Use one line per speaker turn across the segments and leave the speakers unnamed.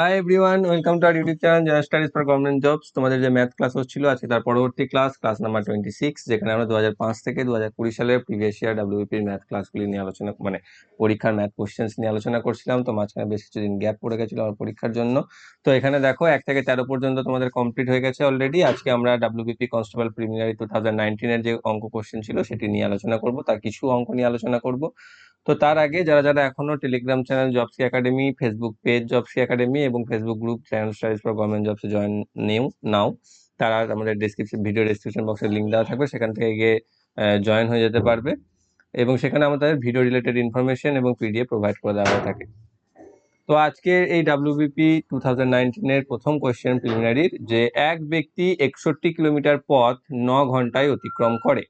Hi everyone welcome to our YouTube channel general studies for government jobs তোমাদের যে math class হচ্ছিল, আজকে তার পরবর্তী class class number twenty six যেখানে আমরা দু হাজার পাঁচ থেকে দু হাজার কুড়ি সালের প্রিভিয়াস ইয়ার ডাব্লিউপির ম্যাথ ক্লাসগুলি নিয়ে আলোচনা মানে পরীক্ষার ম্যাথ কোশ্চেন্স নিয়ে আলোচনা করছিলাম। তো মাঝখানে বেশ কিছুদিন গ্যাপ পড়ে গেছিল আমার পরীক্ষার জন্য। তো এখানে দেখো, এক থেকে তেরো পর্যন্ত তোমাদের কমপ্লিট হয়ে গেছে অলরেডি আজকে আমরা WBP constable preliminary two thousand নাইনটিনের যে অঙ্ক কোশ্চেন ছিল, সেটি নিয়ে আলোচনা করব, তার কিছু অঙ্ক নিয়ে আলোচনা করব। তো তার আগে, যারা যারা এখনও টেলিগ্রাম চ্যানেল জবসি একাডেমি ফেসবুক পেজ জবসি একাডেমি এবং Facebook group channel studies for government জবসে join new now তারা আমাদের ডিসক্রিপশন ভিডিও ডিসক্রিপশন বক্সে লিঙ্ক দেওয়া থাকবে, সেখান থেকে গিয়ে জয়েন হয়ে যেতে পারবে। এবং সেখানে আমাদের ভিডিও রিলেটেড ইনফরমেশন এবং পিডিএফ প্রোভাইড করে দেওয়া হয়ে থাকে। তো আজকে এই ডাব্লিউবিপি টু থাউজেন্ড প্রথম কোয়েশ্চেন প্রিলিমিনারির যে এক ব্যক্তি একষট্টি কিলোমিটার পথ ন ঘন্টায় অতিক্রম করে।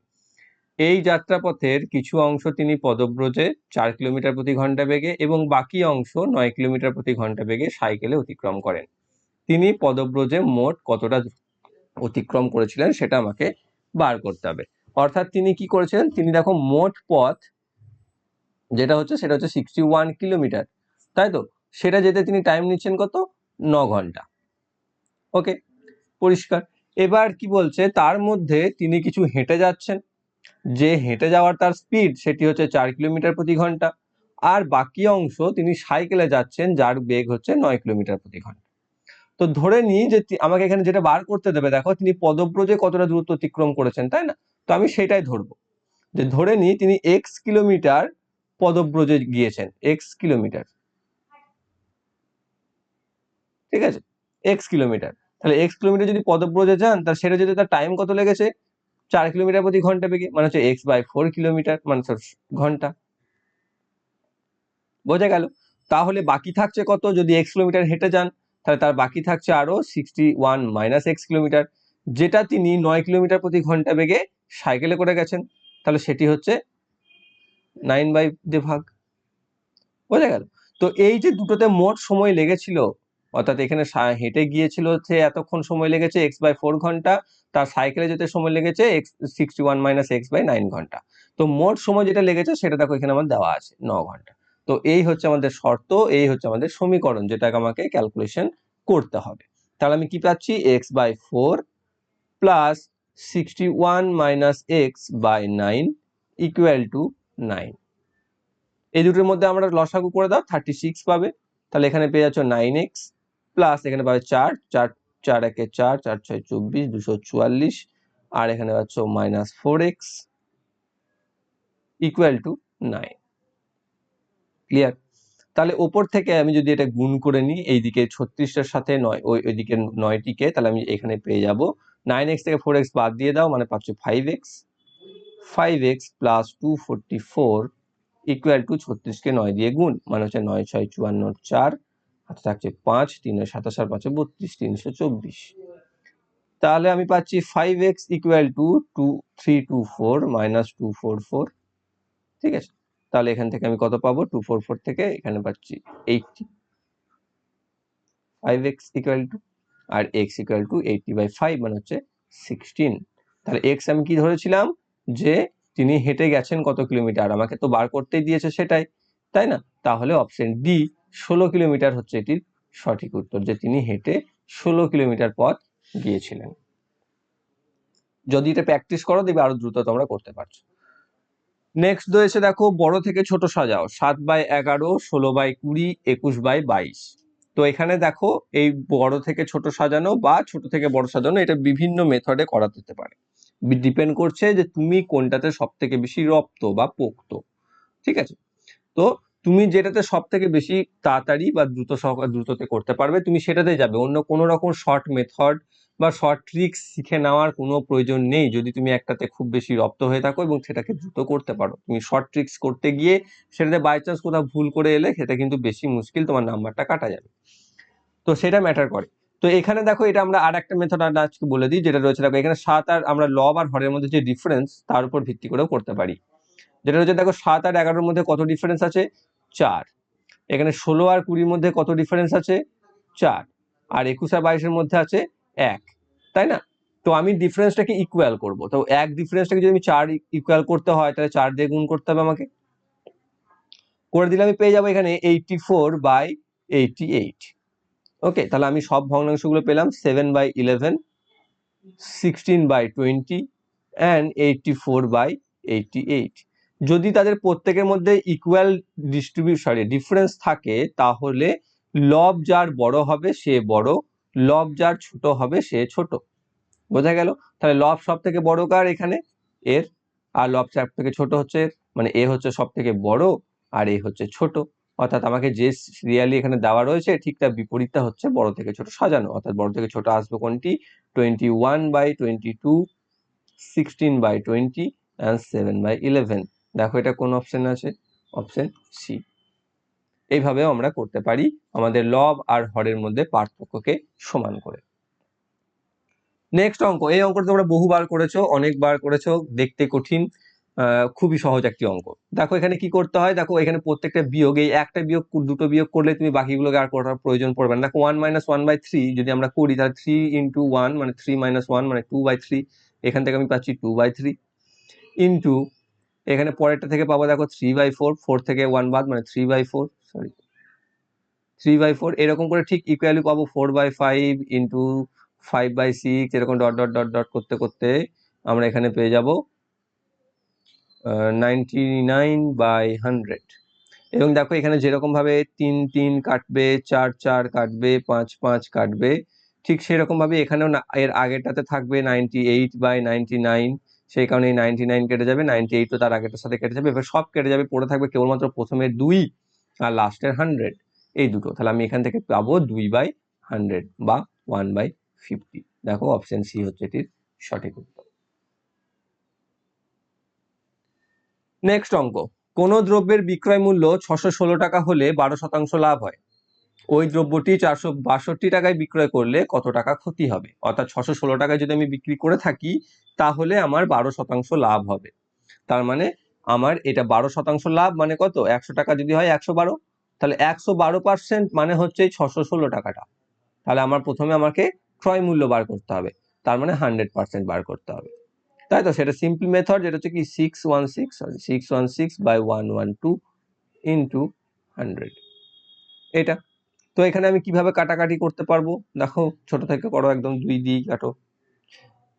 এই যাত্রাপথের কিছু অংশ তিনি পদব্রজে চার কিলোমিটার প্রতি ঘণ্টা বেগে এবং বাকি অংশ নয় কিলোমিটার প্রতি ঘণ্টা বেগে সাইকেলে অতিক্রম করেন। তিনি পদব্রজে মোট কতটা অতিক্রম করেছিলেন সেটা আমাকে বার করতে হবে। অর্থাৎ তিনি কি করেছিলেন? তিনি দেখো মোট পথ যেটা হচ্ছে সেটা হচ্ছে সিক্সটি ওয়ান কিলোমিটার। তাই তো? সেটা যেতে তিনি টাইম নিচ্ছেন কত? ন ঘণ্টা ওকে পরিষ্কার। এবার কি বলছে? তার মধ্যে তিনি কিছু হেঁটে যাচ্ছেন। যে হেঁটে যাওয়ার তার স্পিড সেটি হচ্ছে চার কিলোমিটার প্রতি ঘণ্টা। আর বাকি অংশ তিনি সাইকেলে যাচ্ছেন, যার বেগ হচ্ছে নয় কিলোমিটার প্রতি ঘণ্টা। তো ধরে নিই যে আমাকে এখানে যেটা বার করতে দেবে, দেখো তিনি পদব্রজে কতটা দূরত্ব অতিক্রম করেছেন, তাই না? তো আমি সেটাই ধরবো। যে ধরে নিই তিনি এক্স কিলোমিটার পদব্রজে গিয়েছেন এক্স কিলোমিটার। ঠিক আছে? X kilometre. তাহলে এক্স কিলোমিটার যদি পদব্রজে যান তাহলে সেটা যদি তার টাইম কত লেগেছে? চার কিলোমিটার প্রতি ঘণ্টা বেগে মানে হচ্ছে এক্স বাই ফোর কিলোমিটার মানে ঘণ্টা। বোঝা গেল? তাহলে বাকি থাকছে কত? যদি এক্স কিলোমিটার হেঁটে যান, তাহলে তার বাকি থাকছে আরও sixty one minus X kilometre, যেটা তিনি নয় কিলোমিটার প্রতি ঘণ্টা বেগে সাইকেলে করে গেছেন। তাহলে সেটি হচ্ছে নাইন বাই দে ভাগ বোঝা গেল? তো এই যে দুটোতে মোট সময় লেগেছিল অর্থাৎ এখানে হেঁটে গিয়েছিল হচ্ছে এতক্ষণ সময় লেগেছে এক্স বাই ফোর ঘণ্টা, তার সাইকেলে যেতে সময় লেগেছে X sixty one minus X by nine ঘণ্টা। তো মোট সময় যেটা লেগেছে, সেটা দেখো এখানে আমার দেওয়া আছে, ন ঘণ্টা। তো এই হচ্ছে আমাদের শর্ত, এই হচ্ছে আমাদের সমীকরণ, যেটাকে আমাকে ক্যালকুলেশন করতে হবে। তাহলে আমি কি পাচ্ছি? X by four plus sixty one minus X by nine equal to nine এই দুটোর মধ্যে আমরা লসাগু করে দাও থার্টি সিক্স পাবে। তাহলে এখানে পেয়ে যাচ্ছ নাইন এক্স প্লাস এখানে পাবে চার চার চার একে চার চার ছয় চব্বিশ, দুশো চুয়াল্লিশ, আর এখানে পাচ্ছ minus four X equal to nine clear তাহলে ওপর থেকে আমি যদি এটা গুণ করে নিই, এইদিকে ছত্রিশটার সাথে নয়, ওই, ওইদিকে নয়টিকে, তাহলে আমি এখানে পেয়ে যাব। নাইন এক্স থেকে ফোর এক্স বাদ দিয়ে দাও মানে পাচ্ছ five X five X plus two forty four equal to ছত্রিশকে নয় দিয়ে গুণ মানে হচ্ছে নয়, ছয়, চুয়ান্ন, চার। হাতে থাকছে পাঁচ, তিন সাতাশ আর পাঁচে বত্রিশ তিনশো চব্বিশ। তাহলে আমি পাচ্ছি five X equal to two three two four minus two four four ঠিক আছে? তাহলে এখান থেকে আমি কত পাবো? টু ফোর ফোর থেকে এখানে পাচ্ছি eighty five X equal to R X equal to eighty by five মানে হচ্ছে সিক্সটিন তাহলে এক্স আমি কি ধরেছিলাম? যে তিনি হেঁটে গেছেন কত কিলোমিটার। আমাকে তো বার করতেই দিয়েছে সেটাই। তাই না? তাহলে অপশন ডি ষোলো কিলোমিটার হচ্ছে এটির সঠিক উত্তর, যে তিনি হেঁটে ষোলো কিলোমিটার পথ গিয়েছিলেন। যদি এটা প্র্যাকটিস করো, দেখবে আরও দ্রুত তোমরা করতে পারছ। নেক্সট রয়েছে দেখো, বড় থেকে ছোট সাজাও, সাত বাই এগারো, ষোলো বাই কুড়ি, একুশ বাই বাইশ। তো এখানে দেখো, এই বড় থেকে ছোট সাজানো বা ছোট থেকে বড় সাজানো, এটা বিভিন্ন মেথডে করা যেতে পারে। ডিপেন্ড করছে যে তুমি কোনটাতে সব থেকে বেশি রপ্ত বা পোক্ত, ঠিক আছে? তো তুমি যেটাতে সব থেকে বেশি তাড়াতাড়ি বা দ্রুত দ্রুততে করতে পারবে, তুমি সেটাতে যাবে। অন্য কোনো রকম শর্ট মেথড বা শর্ট ট্রিক্স শিখে নেওয়ার কোনো প্রয়োজন নেই, যদি তুমি একটাতে খুব বেশি রপ্ত হয়ে থাকো এবং সেটাকে দ্রুত করতে পারো। তুমি শর্ট ট্রিক্স করতে গিয়ে সেটাতে বাই চান্স কোথাও ভুল করে এলে সেটা কিন্তু বেশি মুশকিল, তোমার নাম্বারটা কাটা যাবে। তো সেটা ম্যাটার করে। তো এখানে দেখো এটা আমরা আর একটা মেথড আজকে বলে দিই, যেটা রয়েছে দেখো এখানে সাত আর আমরা লব আর হরের মধ্যে যে ডিফারেন্স তার উপর ভিত্তি করেও করতে পারি। যেটা রয়েছে দেখো সাত আর এগারোর মধ্যে কত ডিফারেন্স আছে? চার। এখানে ষোলো আর কুড়ির মধ্যে কত ডিফারেন্স আছে? চার। আর একুশ আর বাইশের মধ্যে আছে এক। তাই না? তো আমি ডিফারেন্সটাকে ইকুয়াল করব। তো এক ডিফারেন্সটাকে যদি আমি চার ইকুয়াল করতে হয়, তাহলে চার দিয়ে গুণ করতে হবে আমাকে। করে দিলে আমি পেয়ে যাব এখানে eighty four by eighty eight okay তাহলে আমি সব ভগ্নাংশগুলো পেলাম seven by eleven sixteen by twenty and eighty four by eighty eight যদি তাদের প্রত্যেকের মধ্যে ইকুয়াল ডিস্ট্রিবিউ সরি ডিফারেন্স থাকে, তাহলে লব যার বড় হবে সে বড় লব যার ছোট হবে সে ছোট। বোঝা গেল? তাহলে লব সব থেকে বড় কার এখানে? এর। আর লব সব থেকে ছোট হচ্ছে এর। মানে এ হচ্ছে সব থেকে বড়, আর এ হচ্ছে ছোট। অর্থাৎ আমাকে যে সিরিয়ালি এখানে দেওয়া রয়েছে, ঠিক তার বিপরীতটা হচ্ছে বড় থেকে ছোট, সাজানো। অর্থাৎ বড় থেকে ছোট আসবে কোনটি? Twenty one by twenty two sixteen by twenty and seven by eleven দেখো এটা কোন অপশন আছে? অপশন সি এইভাবেও আমরা করতে পারি আমাদের লব আর হরের মধ্যে পার্থক্যকে সমান করে। নেক্সট অঙ্ক, এই অঙ্কটা তোমরা বহুবার করেছ, অনেকবার করেছ, দেখতে কঠিন খুবই সহজ একটি অঙ্ক। দেখো এখানে কি করতে হয়? দেখো এখানে প্রত্যেকটা বিয়োগ, এই একটা বিয়োগ দুটো বিয়োগ করলে তুমি বাকিগুলোকে আর করার প্রয়োজন পড়বে না। দেখো one minus one by three যদি আমরা করি তাহলে থ্রি ইন্টু ওয়ান মানে থ্রি মাইনাস ওয়ান মানে টু বাই থ্রি এখান থেকে আমি পাচ্ছি টু বাই থ্রি ইন্টু এখানে পরেরটা থেকে পাবো দেখো থ্রি বাই ফোর ফোর থেকে ওয়ান বাদ মানে three by four sorry three by four এরকম করে ঠিক ইকুয়ালি পাবো four by five into five by six এরকম ডট ডট ডট ডট করতে করতে আমরা এখানে পেয়ে যাব নাইনটি নাইন বাই হান্ড্রেড এবং দেখো এখানে যেরকমভাবে তিন তিন কাটবে, চার চার কাটবে, পাঁচ পাঁচ কাটবে, ঠিক সেরকমভাবে এখানেও না- এর আগেরটাতে থাকবে ninety eight by ninety nine সেই কারণে এই নাইনটি নাইন কেটে যাবে নাইনটি এইট তো তার আগেরটার সাথে কেটে যাবে। এবার সব কেটে যাবে, পড়ে থাকবে কেবলমাত্র প্রথমের দুই আর লাস্টের হান্ড্রেড এই দুটো, তাহলে আমি এখান থেকে পাবো দুই বাই হান্ড্রেড বা ওয়ান বাই ফিফটি দেখো অপশন সি হচ্ছে এটির সঠিক উত্তর। নেক্সট অঙ্ক। কোন দ্রব্যের বিক্রয় মূল্য ছশো ষোলো টাকা হলে বারো শতাংশ লাভ হয়। ওই দ্রব্যটি চারশো বাষট্টি টাকায় বিক্রয় করলে কত টাকা ক্ষতি হবে? অর্থাৎ ছশো ষোলো টাকায় যদি আমি বিক্রি করে থাকি, তাহলে আমার বারো শতাংশ লাভ হবে। তার মানে আমার এটা বারো শতাংশ লাভ মানে কত? একশো টাকা যদি হয় একশো বারো, তাহলে একশো বারো পার্সেন্ট মানে হচ্ছে ছশো ষোলো টাকাটা। তাহলে আমার প্রথমে আমাকে ক্রয় মূল্য বার করতে হবে। তার মানে হান্ড্রেড পার্সেন্ট বার করতে হবে। তাই তো? সেটা সিম্পল মেথড যেটা হচ্ছে কি six one six sorry six one six by one one two into hundred এটা তো এখানে আমি কীভাবে কাটাকাটি করতে পারব? দেখো, ছোট থেকে করো একদম দুই দিয়ে কাটো।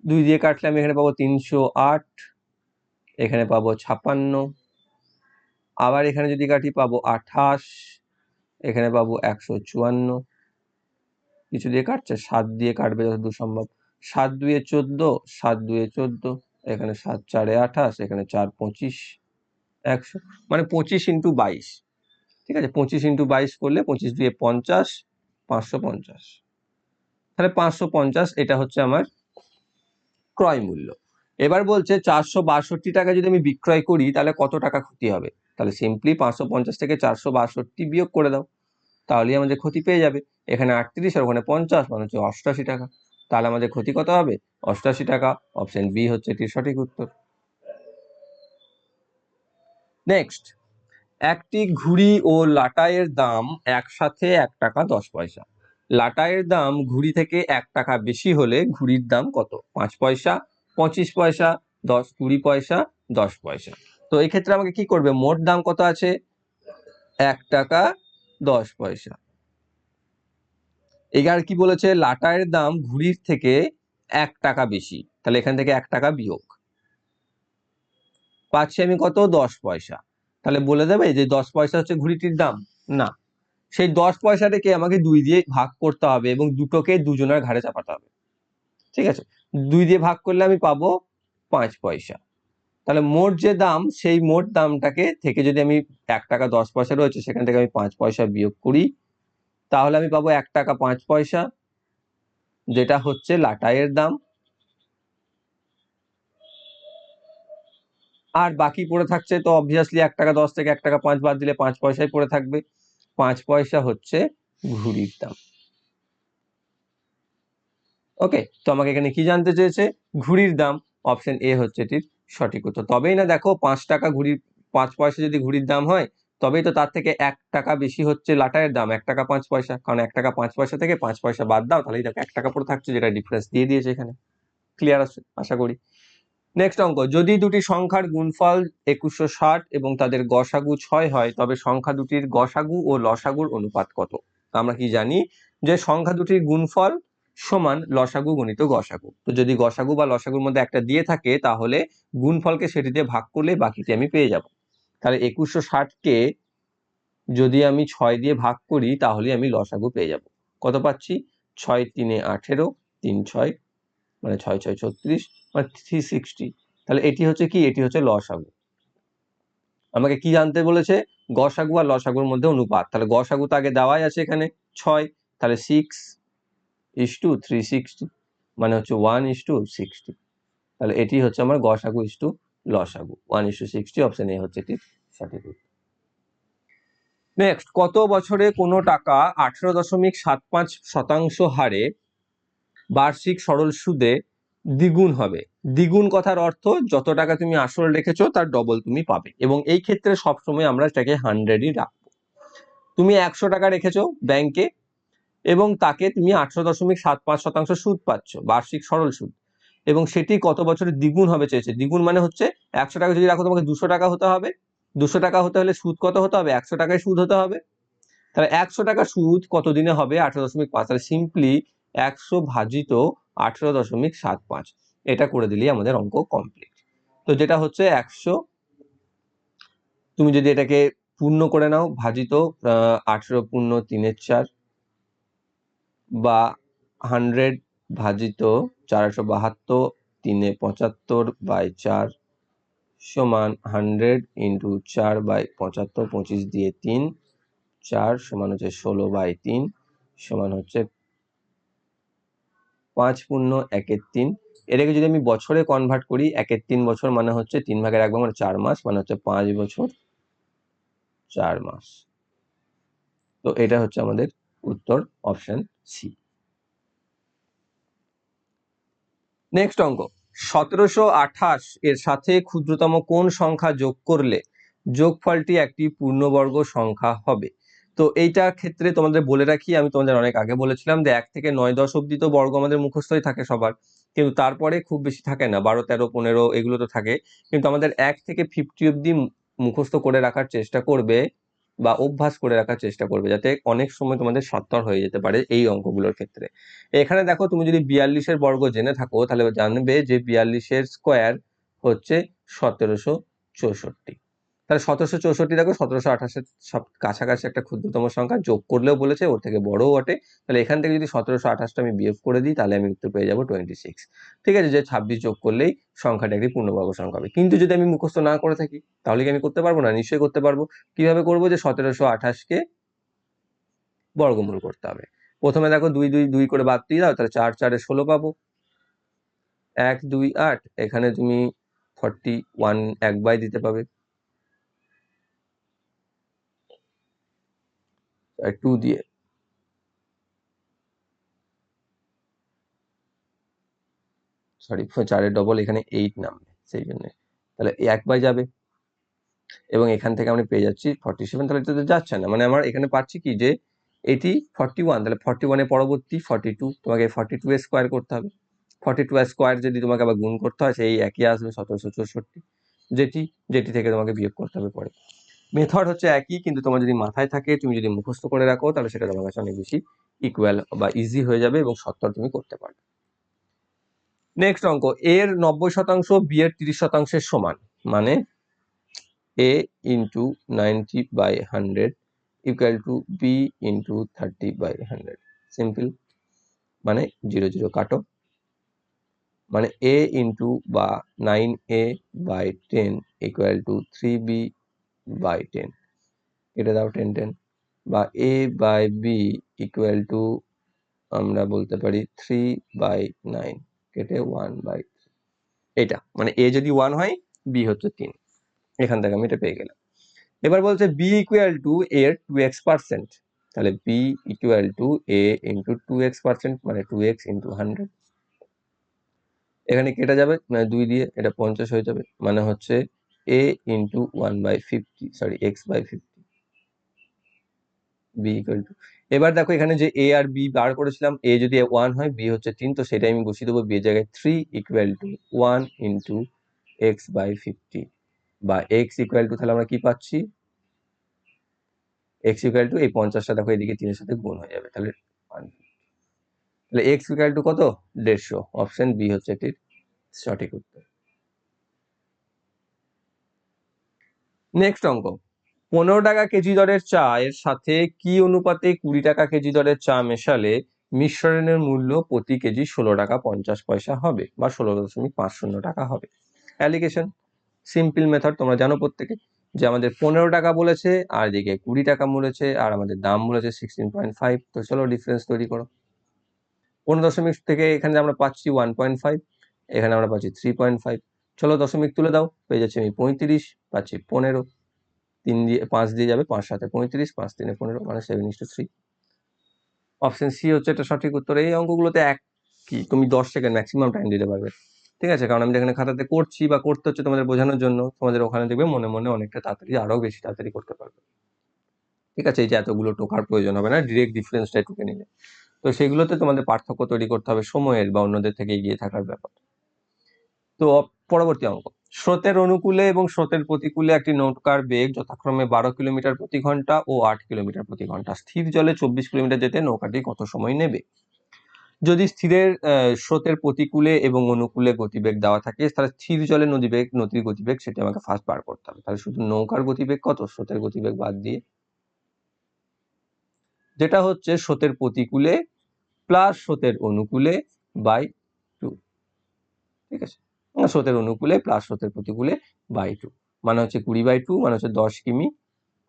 দুই দিয়ে কাটলে আমি এখানে পাবো তিনশো আট, এখানে পাবো ছাপান্ন, আবার এখানে যদি কাটি পাবো আঠাশ, এখানে পাবো একশো চুয়ান্ন। কিছু দিয়ে কাটছে, সাত দিয়ে কাটবে যতদূর সম্ভব। সাত দুয়ে চোদ্দ, সাত দুয়ে চোদ্দ, এখানে সাত চারে আঠাশ, এখানে চার পঁচিশ, একশো মানে পঁচিশ ইন্টু বাইশ। ঠিক আছে? পঁচিশ ইন্টু বাইশ করলে পঁচিশ দুয়ে পঞ্চাশ, পাঁচশো পঞ্চাশ। তাহলে পাঁচশো পঞ্চাশ এটা হচ্ছে আমার ক্রয় মূল্য। এবার বলছে চারশো বাষট্টি টাকা যদি আমি বিক্রয় করি, তাহলে কত টাকা ক্ষতি হবে? তাহলে সিম্পলি পাঁচশো পঞ্চাশ থেকে চারশো বাষট্টি বিয়োগ করে দাও। তাহলেই আমাদের ক্ষতি পেয়ে যাবে। এখানে আটত্রিশ আর ওখানে পঞ্চাশ মানে হচ্ছে অষ্টাশি টাকা। তাহলে আমাদের ক্ষতি কত হবে? অষ্টাশি টাকা অপশন বি হচ্ছে এটির সঠিক উত্তর। নেক্সট একটি ঘুড়ি ও লাটাইয়ের দাম একসাথে এক টাকা দশ পয়সা। লাটাইয়ের দাম ঘুড়ি থেকে এক টাকা বেশি হলে ঘুড়ির দাম কত? পাঁচ পয়সা, পঁচিশ পয়সা, দশ, কুড়ি পয়সা, দশ পয়সা। তো এই ক্ষেত্রে আমাকে কি করবে? মোট দাম কত আছে? এক টাকা দশ পয়সা। এবার কি বলেছে? লাটাইয়ের দাম ঘুড়ির থেকে এক টাকা বেশি। তাহলে এখান থেকে এক টাকা বিয়োগ। পাচ্ছি আমি কত? দশ পয়সা। তাহলে বলে দেবে যে দশ পয়সা হচ্ছে ঘুড়িটির দাম। না। সেই দশ পয়সাটাকে আমাকে দুই দিয়ে ভাগ করতে হবে এবং দুটোকে দুজনের ঘাড়ে চাপাতে হবে। ঠিক আছে? দুই দিয়ে ভাগ করলে আমি পাবো পাঁচ পয়সা। তাহলে মোট যে দাম, সেই মোট দামটাকে থেকে যদি আমি এক টাকা দশ পয়সা রয়েছে, সেখান থেকে আমি পাঁচ পয়সা বিয়োগ করি, তাহলে আমি পাবো এক টাকা পাঁচ পয়সা, যেটা হচ্ছে লাটাইয়ের দাম। আর বাকি পড়ে থাকছে তো অবভিয়াসলি এক টাকা দশ থেকে এক টাকা পাঁচ বাদ দিলে পাঁচ পয়সাই পড়ে থাকবে। পাঁচ পয়সা হচ্ছে ঘুড়ির দাম। ওকে তো আমাকে এখানে কি জানতে চেয়েছে? ঘুড়ির দাম অপশন এ হচ্ছে এটির সঠিক উত্তর। তবেই না দেখো, পাঁচ টাকা ঘুড়ির, পাঁচ পয়সা যদি ঘুড়ির দাম হয়, তবেই তো তার থেকে এক টাকা বেশি হচ্ছে লাটাইয়ের দাম, এক টাকা পাঁচ পয়সা। কারণ এক টাকা পাঁচ পয়সা থেকে পাঁচ পয়সা বাদ দাও, তাহলেই এক টাকা পরে থাকছে, যেটা ডিফারেন্স দিয়ে দিয়েছে এখানে। ক্লিয়ার আছে? আশা করি। নেক্সট অঙ্ক, যদি দুটি সংখ্যার গুণফল একুশশো ষাট এবং তাদের গসাগু ছয় হয়, তবে সংখ্যা দুটির গসাগু ও লসাগুর অনুপাত কত? আমরা কি জানি? যে সংখ্যা দুটির গুণফল সমান লসাগু গণিত গসাগু। তো যদি গসাগু বা লসাগুর মধ্যে একটা দিয়ে থাকে, তাহলে গুণফলকে সেটি দিয়ে ভাগ করলে বাকিটি আমি পেয়ে যাব। তাহলে একুশশো ষাটকে যদি আমি ছয় দিয়ে ভাগ করি, তাহলে আমি লসাগু পেয়ে যাব। কত পাচ্ছি? ছয় তিনে আঠেরো, তিন ছয় মানে ছয় ছয় ছত্রিশ মানে থ্রি সিক্সটি তাহলে এটি হচ্ছে কি? এটি হচ্ছে লসাগু আমাকে কি জানতে বলেছে? গসাগু আর লসাগুর মধ্যে অনুপাত। তাহলে গসাগু তো আগে দেওয়াই আছে এখানে, ছয়, তাহলে six is two three sixty মানে হচ্ছে ওয়ান ইস টু সিক্সটি তাহলে এটি হচ্ছে আমার গসাগু ইস টু লসাগু one is two sixty option A হচ্ছে এটি সঠিক। নেক্সট কত বছরে কোনো টাকা আঠেরো দশমিক সাত পাঁচ শতাংশ হারে বার্ষিক সরল সুদে দ্বিগুণ হবে। দ্বিগুণ কথার অর্থ যত টাকা তুমি আসল রেখেছো, তার ডবল তুমি পাবে। এবং এই ক্ষেত্রে সবসময় আমরা এটাকে হান্ড্রেডই রাখব। তুমি একশো টাকা রেখেছো ব্যাংকে এবং তাকে তুমি আঠেরো দশমিক সাত পাঁচ শতাংশ সুদ পাচ্ছ, বার্ষিক সরল সুদ। এবং সেটি কত বছরে দ্বিগুণ হবে চেয়েছে? দ্বিগুণ মানে হচ্ছে একশো টাকা যদি রাখো, তোমাকে দুশো টাকা হতে হবে। দুশো টাকা হতে হলে সুদ কত হতে হবে? একশো টাকায় সুদ হতে হবে। তাহলে একশো টাকা সুদ কত দিনে হবে? আঠেরো দশমিক পাঁচ। সিম্পলি একশো ভাজিত আঠেরো দশমিক সাত পাঁচ। এটা করে দিলেই আমাদের অঙ্ক কমপ্লিট তো যেটা হচ্ছে একশো, তুমি যদি এটাকে পূর্ণ করে নাও, ভাজিত আঠেরো পূর্ণ তিনের চার বা হান্ড্রেড ভাজিত চারশো বাহাত্তর তিনে পঁচাত্তর বাই চার সমান হান্ড্রেড ইন্টু চার বাই পঁচাত্তর, পঁচিশ দিয়ে তিন, চার সমান হচ্ছে ষোলো বাই তিন, সমান হচ্ছে পাঁচ পূর্ণ একের তিন। এটাকে যদি আমি বছরে কনভার্ট করি, একের তিন বছর মানে হচ্ছে তিন ভাগের এক মানে চার মাস মানে হচ্ছে পাঁচ বছর চার মাস। তো এটা হচ্ছে আমাদের উত্তর অপশন সি নেক্সট অঙ্ক। সতেরোশো আঠাশ এর সাথে ক্ষুদ্রতম কোন সংখ্যা যোগ করলে যোগফলটি একটি পূর্ণবর্গ সংখ্যা হবে? তো এইটা ক্ষেত্রে তোমাদের বলে রাখি, আমি তোমাদের অনেক আগে বলেছিলাম যে এক থেকে নয় দশ অব্দি তো বর্গ আমাদের মুখস্থই থাকে সবার। কিন্তু তারপরে খুব বেশি থাকে না, বারো, তেরো, পনেরো এগুলো তো থাকে। কিন্তু আমাদের এক থেকে ফিফটি অব্দি মুখস্থ করে রাখার চেষ্টা করবে বা অভ্যাস করে রাখার চেষ্টা করবে যাতে অনেক সময় তোমাদের সত্তর হয়ে যেতে পারে এই অঙ্কগুলোর ক্ষেত্রে। এখানে দেখো তুমি যদি বিয়াল্লিশের বর্গ জেনে থাকো, তাহলে জানবে যে বিয়াল্লিশের স্কোয়ার হচ্ছে সতেরোশো চৌষট্টি। তাহলে সতেরোশো চৌষট্টি দেখো, সতেরোশো আঠাশের সব কাছাকাছি একটা ক্ষুদ্রতম সংখ্যা, যোগ করলেও বলেছে, ওর থেকে বড়ও বটে। তাহলে এখান থেকে যদি সতেরোশো আঠাশটা আমি বিয়োগ করে দিই, তাহলে আমি উত্তর পেয়ে যাব টোয়েন্টি সিক্স ঠিক আছে, যে ছাব্বিশ যোগ করলেই সংখ্যাটা একটি পূর্ণবর্গ সংখ্যা হবে। কিন্তু যদি আমি মুখস্থ না করে থাকি, তাহলে কি আমি করতে পারব না? নিশ্চয়ই করতে পারব। কীভাবে করব? যে সতেরোশো আঠাশকে বর্গমূল করতে হবে। প্রথমে দেখো দুই দুই দুই করে বাদ দিয়ে দাও, তাহলে চার, চারে ষোলো পাবো। এক, দুই, আট, এখানে তুমি ফর্টি ওয়ান এক বাই দিতে পাবে টু দিয়ে। সরি চারের ডবল এখানে এইট নামবে, সেই জন্য। তাহলে এক বাই যাবে। এবং এখান থেকে আমি পেয়ে যাচ্ছি ফর্টি সেভেন তাহলে এটা তো যাচ্ছে না। মানে আমার এখানে পাচ্ছি কি যে, এটি ফর্টি ওয়ান তাহলে ফর্টি ওয়ানের পরবর্তী ফর্টি টু তোমাকে ফর্টি টু স্কোয়ার করতে হবে। ফর্টি টু স্কোয়ার যদি তোমাকে আবার গুণ করতে হয়, সেই একই আসবে সতেরোশো চৌষট্টি, যেটি যেটি থেকে তোমাকে বিয়োগ করতে হবে পরে। মেথড হচ্ছে একই, কিন্তু তোমার যদি মাথায় থাকে, তুমি যদি মুখস্থ করে রাখো, তাহলে সেটা তোমার কাছে অনেক বেশি ইকুয়াল বা ইজি হয়ে যাবে এবং সত্তর তুমি করতে পারবে। নেক্সট অঙ্ক এর নব্বই শতাংশ বি এর তিরিশ শতাংশের সমান। মানে A into ninety by hundred equal to B into thirty by hundred simple মানে জিরো জিরো কাটো। মানে এ ইন্টু বা nine A by ten equal to three B by ten কেটে দাও টেন টেন বা A by B equal to আমরা বলতে পারি থ্রি বাই নাইন কেটে ওয়ান বাই এটা মানে এ যদি ওয়ান হয় বি হচ্ছে তিন। এখান থেকে আমি এটা পেয়ে গেলাম। এবার বলছে বি ইকুয়াল টু এর টু এক্স পার্সেন্ট তাহলে B equal to A into two X percent মানে টু এক্স ইন্টু হান্ড্রেড এখানে কেটে যাবে মানে দুই দিয়ে, এটা পঞ্চাশ হয়ে যাবে মানে হচ্ছে a into 1 by 50 sorry x by 50 b equal to, এবার দেখো এখানে যে a আর b বার করেছিলাম, a যদি 1 হয়, b হচ্ছে 3 তো সেটাই আমি বসিয়ে দেবো b এর জায়গায় 3 equal to 1 into x by 50 বা x ইকুয়াল টু তাহলে আমরা কি পাচ্ছি? X ইকুয়াল টু এই পঞ্চাশটা দেখো এদিকে তিনের সাথে গুণ হয়ে যাবে, তাহলে তাহলে এক্স ইকুয়াল টু কত? দেড়শো। অপশন বি হচ্ছে এটির সঠিক উত্তর। নেক্সট অঙ্ক। পনেরো টাকা কেজি দরের চা, এর সাথে কি অনুপাতে কুড়ি টাকা কেজি দরের চা মেশালে মিশ্রণের মূল্য প্রতি কেজি ষোলো টাকা পঞ্চাশ পয়সা হবে বা ষোলো দশমিক পাঁচ শূন্য টাকা হবে। অ্যালিগেশন সিম্পল মেথড তোমরা জানো প্রত্যেকে যে আমাদের পনেরো টাকা বলেছে, আর এদিকে কুড়ি টাকা বলেছে, আর আমাদের দাম বলেছে সিক্সটিন পয়েন্ট ফাইভ তো চলো ডিফারেন্স তৈরি করো। পনেরো দশমিক থেকে এখানে আমরা পাচ্ছি ওয়ান পয়েন্ট ফাইভ এখানে আমরা পাচ্ছি থ্রি পয়েন্ট ফাইভ চলো দশমিক তুলে দাও, পেয়ে যাচ্ছি আমি পঁয়ত্রিশ, পাচ্ছি পনেরো, তিন দিয়ে, পাঁচ দিয়ে যাবে পাঁচ সাথে পঁয়ত্রিশ, পাঁচ তিনে পনেরো মানে seven is two three option C হচ্ছে এটা সঠিক উত্তর, এই অঙ্কগুলোতে এক কি তুমি দশ সেকেন্ড ম্যাক্সিমাম টাইম দিতে পারবে। ঠিক আছে? কারণ আমি যেখানে খাতাতে করছি বা করতে হচ্ছে তোমাদের বোঝানোর জন্য, তোমাদের ওখানে দেখবে মনে মনে অনেকটা তাড়াতাড়ি আরও বেশি তাড়াতাড়ি করতে পারবে। ঠিক আছে? এই যে এতগুলো টোকার প্রয়োজন হবে না ডিরেক্ট ডিফারেন্সটা টুকে নিলে। তো সেগুলোতে তোমাদের পার্থক্য তৈরি করতে হবে সময়ের বা অন্যদের থেকে এগিয়ে থাকার ব্যাপার। তো পরবর্তী অঙ্ক। স্রোতের অনুকূলে এবং স্রোতের প্রতিকূলে একটি নৌকার বেগ যথাক্রমে বারো কিলোমিটার প্রতি ঘণ্টা ও আট কিলোমিটার প্রতি ঘণ্টা। স্থির জলে চব্বিশ কিলোমিটার যেতে নৌকাটি কত সময় নেবে? যদি স্থিরের স্রোতের প্রতিকূলে এবং অনুকূলে গতিবেগ দেওয়া থাকে, তাহলে স্থির জলে নদীবেগ, নদীর গতিবেগ সেটি আমাকে ফার্স্ট বার করতে হবে। তাহলে শুধু নৌকার গতিবেগ কত? স্রোতের গতিবেগ বাদ দিয়ে। যেটা হচ্ছে স্রোতের প্রতিকূলে প্লাস স্রোতের অনুকূলে বাই টু ঠিক আছে? স্রোতের অনুকূলে প্লাস স্রোতের প্রতিকূলে বাই টু মানে হচ্ছে কুড়ি বাই টু মানে হচ্ছে দশ কিমি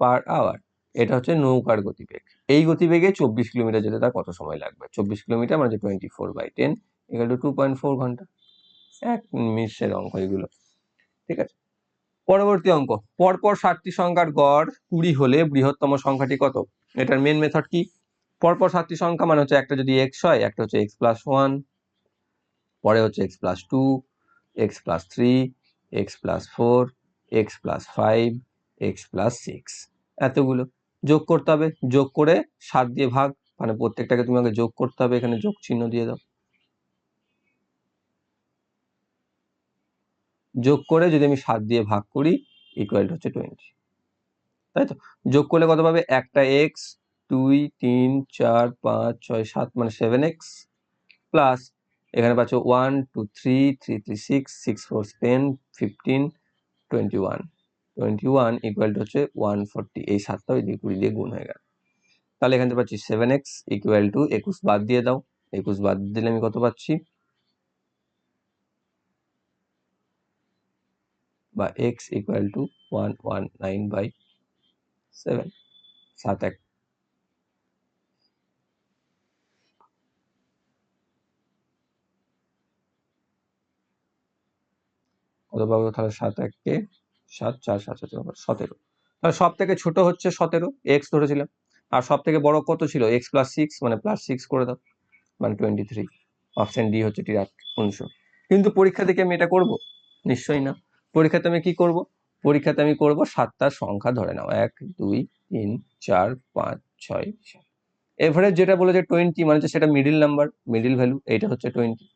পার আওয়ার এটা হচ্ছে নৌকার গতিবেগ। এই গতিবেগে চব্বিশ কিলোমিটার যেতে তার কত সময় লাগবে? চব্বিশ কিলোমিটার মানে টোয়েন্টি ফোর বাই টেন এগুলো টু পয়েন্ট ফোর ঘণ্টা। এক মিনিটের অঙ্ক এগুলো। ঠিক আছে? পরবর্তী অঙ্ক। পরপর সাতটি সংখ্যার গড় কুড়ি হলে বৃহত্তম সংখ্যাটি কত? এটার মেন মেথড কি? পরপর সাতটি সংখ্যা মানে হচ্ছে একটা যদি এক্স হয়, একটা হচ্ছে এক্স প্লাস ওয়ান পরে হচ্ছে X plus two X plus three X plus four X plus five X plus six এতগুলো যোগ করতে হবে। যোগ করে সাত দিয়ে ভাগ মানে প্রত্যেকটাকে তুমি আগে যোগ করতে হবে। এখানে যোগ চিহ্ন দিয়ে দাও। যোগ করে যদি আমি সাত দিয়ে ভাগ করি ইকুয়াল হচ্ছে টোয়েন্টি তাই তো? যোগ করলে কত পাবে? একটা এক্স দুই, তিন, চার, পাঁচ, ছয়, সাত মানে সেভেন এক্স প্লাস এখানে পাচ্ছ one two three three three six six four ten fifteen twenty one twenty one equal to হচ্ছে ওয়ান ফোরটি এই সাতটা ওই দিয়ে কুড়ি দিয়ে গুণ হয়ে গেল। তাহলে এখান থেকে পাচ্ছি সেভেন এক্স ইকুয়াল টু একুশ বাদ দিয়ে দাও। একুশ বাদ দিলে আমি কত পাচ্ছি? বা X equal to one one nine by seven সাত এক। পাবো তাহলে সাত এককে সাত, চার, সাত সাত সতেরো। তাহলে সব থেকে ছোট হচ্ছে সতেরো এক্স ধরেছিলাম। আর সব থেকে বড় কত ছিল? এক্স প্লাস সিক্স মানে প্লাস সিক্স করে দাও। মানে টোয়েন্টি থ্রি অপশন ডি হচ্ছে টি উনিশশো। কিন্তু পরীক্ষা থেকে আমি এটা করব? নিশ্চয়ই না। পরীক্ষাতে আমি কি করব? পরীক্ষাতে আমি করব সাতটার সংখ্যা ধরে নাও। এক, দুই, তিন, চার, পাঁচ, ছয়, সাত। এভারেজ যেটা বলেছে টোয়েন্টি মানে হচ্ছে সেটা মিডিল নাম্বার মিডিল ভ্যালু এইটা হচ্ছে টোয়েন্টি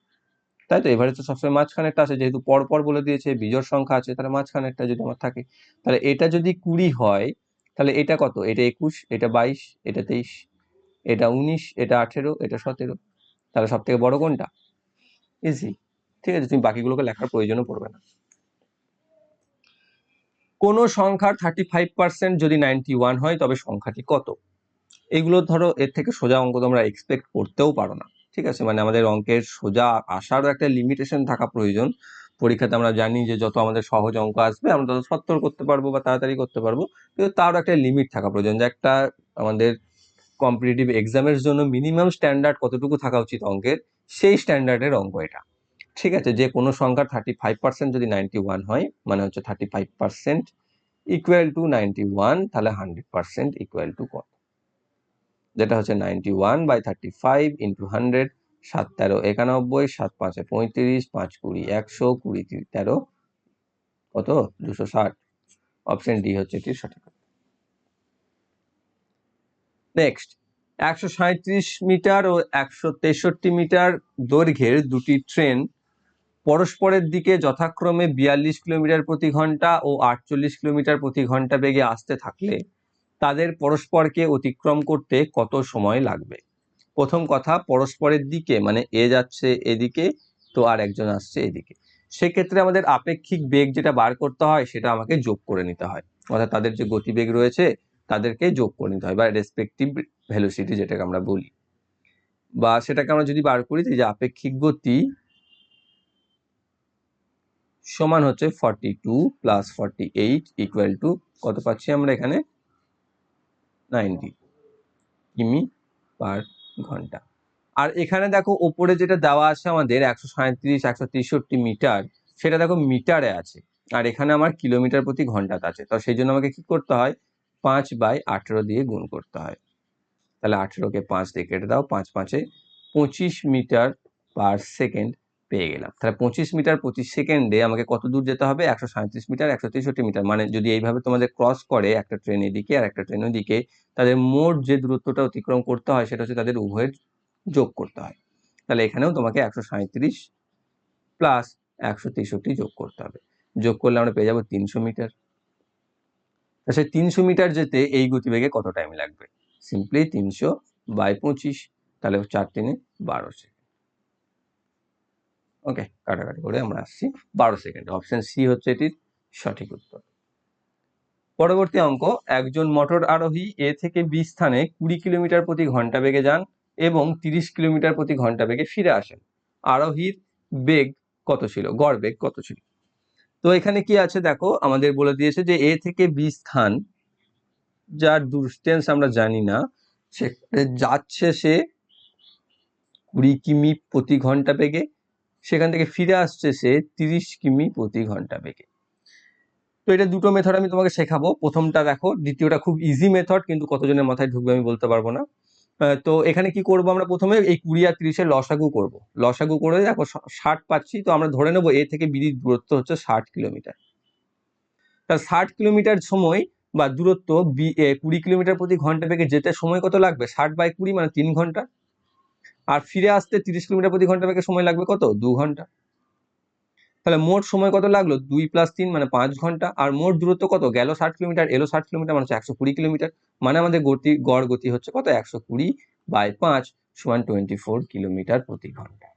তাই তো এভারেজ তো সবসময় মাঝখানেরটা আছে, যেহেতু পর পর বলে দিয়েছে, বিজোড় সংখ্যা আছে, তাহলে মাঝখানেরটা যদি আমার থাকে, তাহলে এটা যদি কুড়ি হয়, তাহলে এটা কত? এটা একুশ, এটা বাইশ, এটা তেইশ, এটা উনিশ, এটা আঠেরো, এটা সতেরো, তাহলে সব থেকে বড় কোনটা? ইজি ঠিক আছে? তুমি বাকিগুলোকে লেখার প্রয়োজনও পড়বে না। কোন সংখ্যার থার্টি ফাইভ পার্সেন্ট যদি নাইনটি ওয়ান হয়, তবে সংখ্যাটি কত? এগুলো ধরো, এর থেকে সোজা অঙ্ক তোমরা এক্সপেক্ট করতেও পারো না। ঠিক আছে? মানে আমাদের অঙ্কের সোজা আসারও একটা লিমিটেশন থাকা প্রয়োজন। পরীক্ষাতে আমরা জানি যে যত আমাদের সহজ অঙ্ক আসবে, আমরা তত সত্তর করতে পারব বা তাড়াতাড়ি করতে পারব। কিন্তু তারও একটা লিমিট থাকা প্রয়োজন যে একটা আমাদের কম্পিটিটিভ এক্সামের জন্য মিনিমাম স্ট্যান্ডার্ড কতটুকু থাকা উচিত অঙ্কের? সেই স্ট্যান্ডার্ডের অঙ্ক এটা। ঠিক আছে? যে কোনো সংখ্যার থার্টি ফাইভ পার্সেন্ট যদি নাইনটি ওয়ান হয় মানে হচ্ছে thirty five percent equal to ninety one তাহলে হান্ড্রেড পার্সেন্ট ইকুয়াল টু কত? যেটা হচ্ছে ninety one by thirty five into hundred সাত তেরো একানব্বই, সাত পাঁচে পঁয়ত্রিশ, পাঁচ কুড়ি একশো, কুড়ি তেরো, কত? দুশো ষাট। অপশন ডি হচ্ছে এটির সঠিক নেক্সট একশো সাঁত্রিশ মিটার ও একশো তেষট্টি মিটার দৈর্ঘ্যের দুটি ট্রেন পরস্পরের দিকে যথাক্রমে বিয়াল্লিশ কিলোমিটার প্রতি ঘণ্টা ও আটচল্লিশ কিলোমিটার প্রতি ঘণ্টা বেগে আসতে থাকলে তাদের পরস্পরকে অতিক্রম করতে কত সময় লাগবে? প্রথম কথা, পরস্পরের দিকে মানে এ যাচ্ছে এদিকে, তো আর একজন আসছে এদিকে। সেক্ষেত্রে আমাদের আপেক্ষিক বেগ যেটা বার করতে হয়, সেটা আমাকে যোগ করে নিতে হয়। অর্থাৎ তাদের যে গতিবেগ রয়েছে, তাদেরকে যোগ করে নিতে হয়, বা রেসপেক্টিভ ভেলোসিটি যেটাকে আমরা বলি। বা সেটাকে আমরা যদি বার করি, যে আপেক্ষিক গতি সমান হচ্ছে forty two plus forty eight equal to কত পাচ্ছি আমরা এখানে? নাইনটি কিমি পার ঘণ্টা। আর এখানে দেখো ওপরে যেটা দেওয়া আছে আমাদের একশো সাঁত্রিশ একশো তেষট্টি মিটার, সেটা দেখো মিটারে আছে। আর এখানে আমার কিলোমিটার প্রতি ঘন্টাতে আছে। তো সেই জন্য আমাকে কি করতে হয়? পাঁচ বাই আঠেরো দিয়ে গুণ করতে হয়। তাহলে আঠেরোকে পাঁচ দিয়ে কেটে দাও। পাঁচ পাঁচে পঁচিশ মিটার পার সেকেন্ড পেয়ে গেলাম। তাহলে পঁচিশ মিটার পঁচিশ সেকেন্ডে আমাকে কত দূর যেতে হবে? একশো সাঁত্রিশ মিটার, একশো তেষট্টি মিটার। মানে যদি এইভাবে তোমাদের ক্রস করে একটা ট্রেন এদিকে আর একটা ট্রেন ওদিকে তাদের মোট যে দূরত্বটা অতিক্রম করতে হয় সেটা হচ্ছে তাদের উভয়ের যোগ করতে হয়। তাহলে এখানেও তোমাকে একশো সাঁত্রিশ প্লাস একশো তেষট্টি যোগ করতে হবে। যোগ করলে আমরা পেয়ে যাব তিনশো মিটার। সেই তিনশো মিটার যেতে এই গতিবেগে কত টাইম লাগবে? সিম্পলি তিনশো বাই পঁচিশ, তাহলে চার তিনে বারো সেকেন্ড। ওকে কাটাকাটি করে আমরা আসছি। বারো সেকেন্ড অপশন সি হচ্ছে এটির সঠিক উত্তর। পরবর্তী অঙ্ক, একজন মোটর আরোহী এ থেকে বি স্থানে কুড়ি কিলোমিটার প্রতি ঘণ্টা বেগে যান এবং তিরিশ কিলোমিটার প্রতি ঘণ্টা বেগে ফিরে আসেন। আরোহীর বেগ কত ছিল? গড় বেগ কত ছিল? তো এখানে কি আছে দেখো, আমাদের বলে দিয়েছে যে এ থেকে বি স্থান, যার ডিস্টেন্স আমরা জানি না সে যাচ্ছে সে কুড়ি কিমি প্রতি ঘণ্টা বেগে সেখান থেকে ফিরে আসছে সে তিরিশ কিমি প্রতি ঘণ্টা বেগে। তো এটা দুটো মেথড আমি তোমাকে শেখাবো। প্রথমটা দেখো, দ্বিতীয়টা খুব ইজি মেথড কিন্তু কতজনের মাথায় ঢুকবে আমি বলতে পারব না। তো এখানে কি করব আমরা প্রথমে? এই কুড়ি আর তিরিশের লসাগু করব। লসাগু করে দেখো ষাট পাচ্ছি, তো আমরা ধরে নেব এ থেকে বিদির দূরত্ব হচ্ছে ষাট কিলোমিটার। তা ষাট কিলোমিটার সময় বা দূরত্ব বি কুড়ি কিলোমিটার প্রতি ঘণ্টা বেগে যেতে সময় কত লাগবে? ষাট বাই কুড়ি মানে তিন ঘণ্টা। আর ফিরে আসতে তিরিশ কিলোমিটার প্রতি ঘণ্টা বেগে সময় লাগবে কত? দু ঘণ্টা। তাহলে মোট সময় কত লাগল? দুই প্লাস তিন মানে পাঁচ ঘণ্টা। আর মোট দূরত্ব কত? গেল ষাট কিলোমিটার, এলো ষাট কিলোমিটার মানে হচ্ছে একশো কুড়ি কিলোমিটার। মানে আমাদের গতি, গড় গতি হচ্ছে কত? একশো কুড়ি বাই পাঁচ সমান টোয়েন্টি ফোর কিলোমিটার প্রতি ঘণ্টা।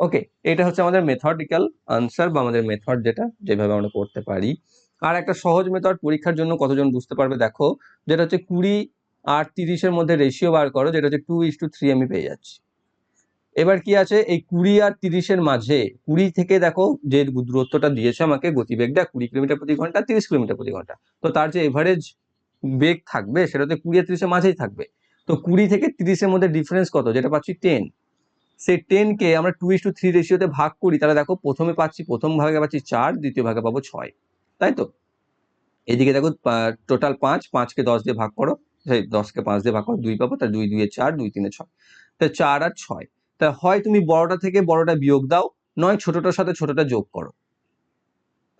ওকে এটা হচ্ছে আমাদের মেথডিক্যাল আনসার বা আমাদের মেথড যেটা, যেভাবে আমরা করতে পারি। আর একটা সহজ মেথড পরীক্ষার জন্য কতজন বুঝতে পারবে দেখো? যেটা হচ্ছে কুড়ি আর তিরিশের মধ্যে রেশিও বার করো, যেটা হচ্ছে টু ইস টু থ্রি আমি পেয়ে যাচ্ছি। এবার কি আছে? এই কুড়ি আর তিরিশের মাঝে, কুড়ি থেকে দেখো যে দূরত্বটা দিয়েছে আমাকে গতিবেগটা কুড়ি কিলোমিটার প্রতি ঘণ্টা, তিরিশ কিলোমিটার প্রতি ঘণ্টা। তো তার যে এভারেজ বেগ থাকবে, সেটা তো কুড়ি আর তিরিশের মাঝেই থাকবে। তো কুড়ি থেকে তিরিশের মধ্যে ডিফারেন্স কত? যেটা পাচ্ছি টেন সেই টেনকে আমরা টু ইস টু থ্রি রেশিওতে ভাগ করি, তাহলে দেখো প্রথমে পাচ্ছি, প্রথম ভাগে পাচ্ছি চার, দ্বিতীয় ভাগে পাবো ছয়। তাই তো? এদিকে দেখো টোটাল পাঁচ পাঁচকে দশ দিয়ে ভাগ করো। সেই দশকে পাঁচ দিয়ে ভাগ করো, দুই পাবো তা দুই দুইয়ে চার, দুই, তিনে ছয়। তা চার আর ছয়। তা হয় তুমি বড়টা থেকে বড়টা বিয়োগ দাও, নয় ছোটটার সাথে ছোটটা যোগ করো।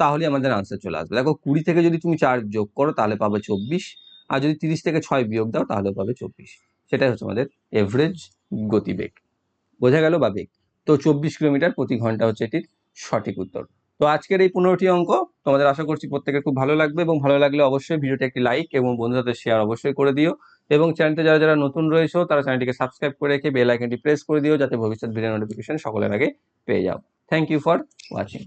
তাহলে আমাদের আনসার চলে আসবে। দেখো কুড়ি থেকে যদি তুমি চার যোগ করো, তাহলে পাবে চব্বিশ। আর যদি তিরিশ থেকে ছয় বিয়োগ দাও, তাহলে পাবে চব্বিশ। সেটাই হচ্ছে আমাদের এভারেজ গতিবেগ। বোঝা গেল বা বেগ? তো চব্বিশ কিলোমিটার প্রতি ঘণ্টা হচ্ছে এটির সঠিক উত্তর। তো আজকের এই পনেরোটি অঙ্ক তোমাদের আশা করছি প্রত্যেকের খুব ভালো লাগবে এবং ভালো লাগলে অবশ্যই ভিডিওটা একটি লাইক এবং বন্ধুদের শেয়ার অবশ্যই করে দিও। এবং চ্যানেলতে যারা যারা নতুন রয়েছে, তারা চ্যানেলটিকে সাবস্ক্রাইব করে রেখে বেল আইকনটি প্রেস করে দিও, যাতে ভবিষ্যৎ ভিডিও নোটিফিকেশন সকলের আগে পেয়ে যাও। Thank you for watching